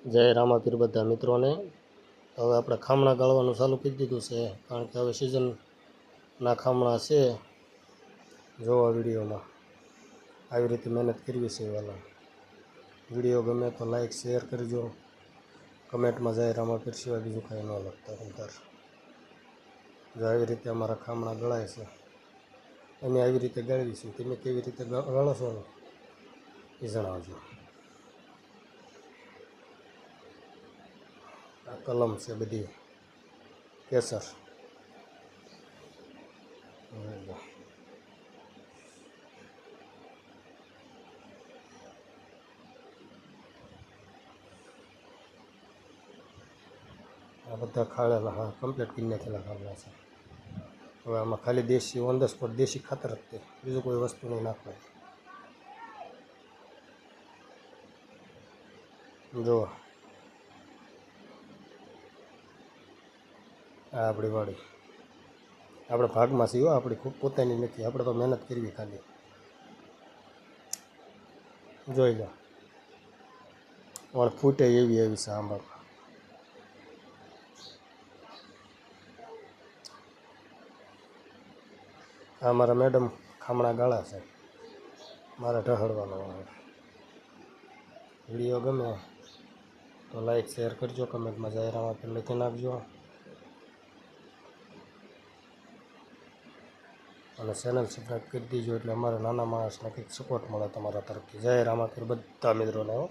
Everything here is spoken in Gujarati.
જય રામાપીર બધા મિત્રોને. હવે આપણે ખામણા ગાળવાનું ચાલુ કરી દીધું છે, કારણ કે હવે સિઝનના ખામણા છે. જોવા વિડીયોમાં. આવી રીતે મહેનત કરવી છે વહેલા વીડિયો ગમે તો લાઈક શેર કરજો. કમેન્ટમાં જય રામાપીર સિવાય બીજું કાંઈ ન લખતા અંતર જો આવી રીતે અમારા ખામણા ગળાય છે. અમે આવી રીતે ગાળવીશું તમે કેવી રીતે ગાળો છો? એ જણાવજો. આ કલમ છે બધી. કેસર. આ બધા ખાળેલા, હા કમ્પ્લીટ કરી નાખેલા ખાળેલા છે. હવે આમાં ખાલી દેશી, ઓન ધ સ્પોટ દેશી ખાતર જ તે. બીજું કોઈ વસ્તુ નહીં નાખવાની. જુઓ. આ આપણી વાડી. આપણે ભાગમાં છીએ આપણી ખૂબ પોતાની નથી. આપણે તો મહેનત કરવી ખાલી. જોઈ લો. વળ ફૂટે એવી એવી છે આંબા આ મારા મેડમ ખામણા ગાળા છે. મારે ઢહળવાનો આવે વીડિયો ગમે તો લાઈક, શેર કરજો, કમેન્ટમાં જાહેરામાં લખી નાખજો. અને ચેનલ સબસ્ક્રાઈબ કરી દીજો એટલે અમારા નાના માણસને કંઈક સપોર્ટ મળે તમારા તરફથી. જય રામાપીર બધા મિત્રોને, હો.